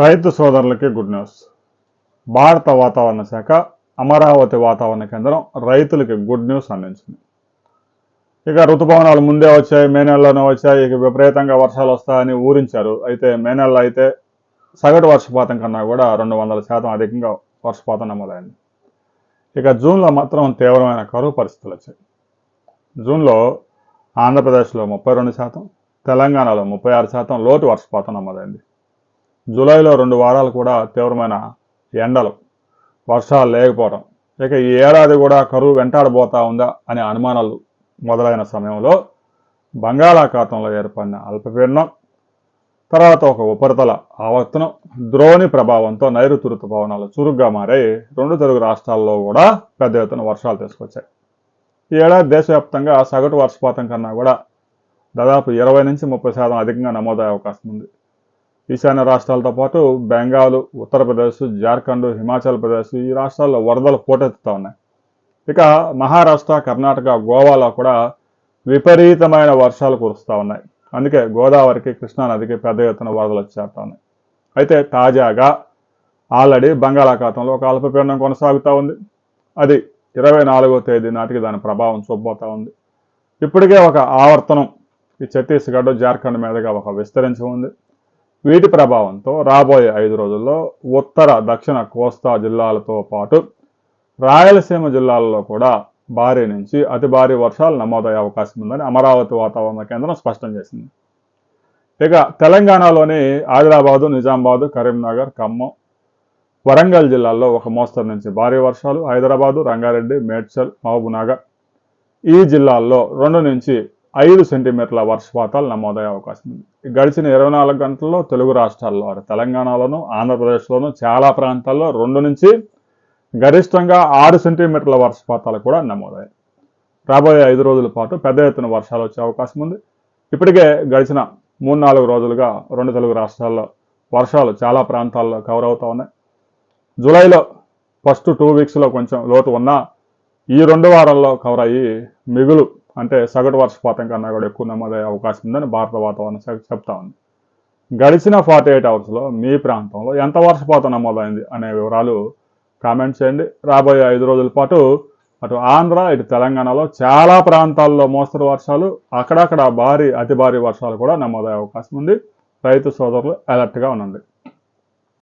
రైతు సోదరులకి good news. భారత వాతావరణ శాఖ అమరావతి వాతావరణ కేంద్రం రైతులకి గుడ్ న్యూస్ అందించింది. ఇక ఋతుపవనాలు ముందే వచ్చాయి మే నెలలోనే వచ్చాయి. ఇక విపరీతంగా వర్షాలు వస్తాయని ఊరించారు అయితే మే నెలలో అయితే సగటు వర్షపాతం కన్నా కూడా రెండు వందల శాతం అధికంగా వర్షపాతం నమోదైంది. ఇక జూన్లో మాత్రం తీవ్రమైన కరువు పరిస్థితులు వచ్చాయి. జూన్లో ఆంధ్రప్రదేశ్లో ముప్పై రెండు శాతం తెలంగాణలో ముప్పై ఆరు శాతం లోటు వర్షపాతం నమోదైంది. జూలైలో రెండు వారాలు కూడా తీవ్రమైన ఎండలు వర్షాలు లేకపోవడం. ఇక ఈ ఏడాది కూడా కరువు వెంటాడబోతా ఉందా అనే అనుమానాలు మొదలైన సమయంలో బంగాళాఖాతంలో ఏర్పడిన అల్పపీడనం తర్వాత ఒక ఉపరితల ఆవర్తనం ద్రోణి ప్రభావంతో నైరుతి ఋతుపవనాలు చురుగ్గా మారి రెండు తెలుగు రాష్ట్రాల్లో కూడా పెద్ద ఎత్తున వర్షాలు తీసుకొచ్చాయి. ఈ ఏడాది దేశవ్యాప్తంగా సగటు వర్షపాతం కన్నా కూడా దాదాపు ఇరవై నుంచి ముప్పై శాతం అధికంగా నమోదయ్యే అవకాశం ఉంది. ఈశాన్య రాష్ట్రాలతో పాటు బెంగాల్ ఉత్తరప్రదేశ్ జార్ఖండ్ హిమాచల్ ప్రదేశ్ ఈ రాష్ట్రాల్లో వరదలు పోటెత్తుతూ ఉన్నాయి. ఇక మహారాష్ట్ర కర్ణాటక గోవాలో కూడా విపరీతమైన వర్షాలు కురుస్తూ ఉన్నాయి. అందుకే గోదావరికి కృష్ణానదికి పెద్ద ఎత్తున వరదలు వచ్చేస్తా ఉన్నాయి. అయితే తాజాగా ఆల్రెడీ బంగాళాఖాతంలో ఒక అల్పపీడనం కొనసాగుతూ ఉంది. అది ఇరవై నాలుగో తేదీ నాటికి దాని ప్రభావం చూపబోతా ఉంది. ఇప్పటికే ఒక ఆవర్తనం ఈ ఛత్తీస్గఢ్ జార్ఖండ్ మీదుగా ఒక విస్తరించి ఉంది. వీటి ప్రభావంతో రాబోయే ఐదు రోజుల్లో ఉత్తర దక్షిణ కోస్తా జిల్లాలతో పాటు రాయలసీమ జిల్లాల్లో కూడా భారీ నుంచి అతి భారీ వర్షాలు నమోదయ్యే అవకాశం ఉందని అమరావతి వాతావరణ కేంద్రం స్పష్టం చేసింది. ఇక తెలంగాణలోని ఆదిలాబాదు నిజామాబాదు కరీంనగర్ ఖమ్మం వరంగల్ జిల్లాల్లో ఒక మోస్తరు నుంచి భారీ వర్షాలు హైదరాబాదు రంగారెడ్డి మేడ్చల్ మహబూబ్నగర్ ఈ జిల్లాల్లో రెండు నుంచి ఐదు సెంటీమీటర్ల వర్షపాతాలు నమోదయ్యే అవకాశం ఉంది. గడిచిన ఇరవై నాలుగు గంటల్లో తెలుగు రాష్ట్రాల్లో తెలంగాణలోను ఆంధ్రప్రదేశ్లోను చాలా ప్రాంతాల్లో రెండు నుంచి గరిష్టంగా ఆరు సెంటీమీటర్ల వర్షపాతాలు కూడా నమోదయ్యాయి. రాబోయే ఐదు రోజుల పాటు పెద్ద ఎత్తున వర్షాలు వచ్చే అవకాశం ఉంది. ఇప్పటికే గడిచిన మూడు నాలుగు రోజులుగా రెండు తెలుగు రాష్ట్రాల్లో వర్షాలు చాలా ప్రాంతాల్లో కవర్ అవుతా ఉన్నాయి. జూలైలో ఫస్ట్ టూ వీక్స్లో కొంచెం లోటు ఉన్నా ఈ రెండు వారాల్లో కవర్ అయ్యి మిగులు అంటే సగటు వర్షపాతం కన్నా కూడా ఎక్కువ నమోదయ్యే అవకాశం ఉందని భారత వాతావరణ శాఖ చెప్తా ఉంది. గడిచిన ఫార్టీ ఎయిట్ అవర్స్లో మీ ప్రాంతంలో ఎంత వర్షపాతం నమోదైంది అనే వివరాలు కామెంట్ చేయండి. రాబోయే ఐదు రోజుల పాటు అటు ఆంధ్ర ఇటు తెలంగాణలో చాలా ప్రాంతాల్లో మోస్తరు వర్షాలు అక్కడక్కడ భారీ అతి భారీ వర్షాలు కూడా నమోదయ్యే అవకాశం ఉంది. రైతు సోదరులు అలర్ట్గా ఉండండి.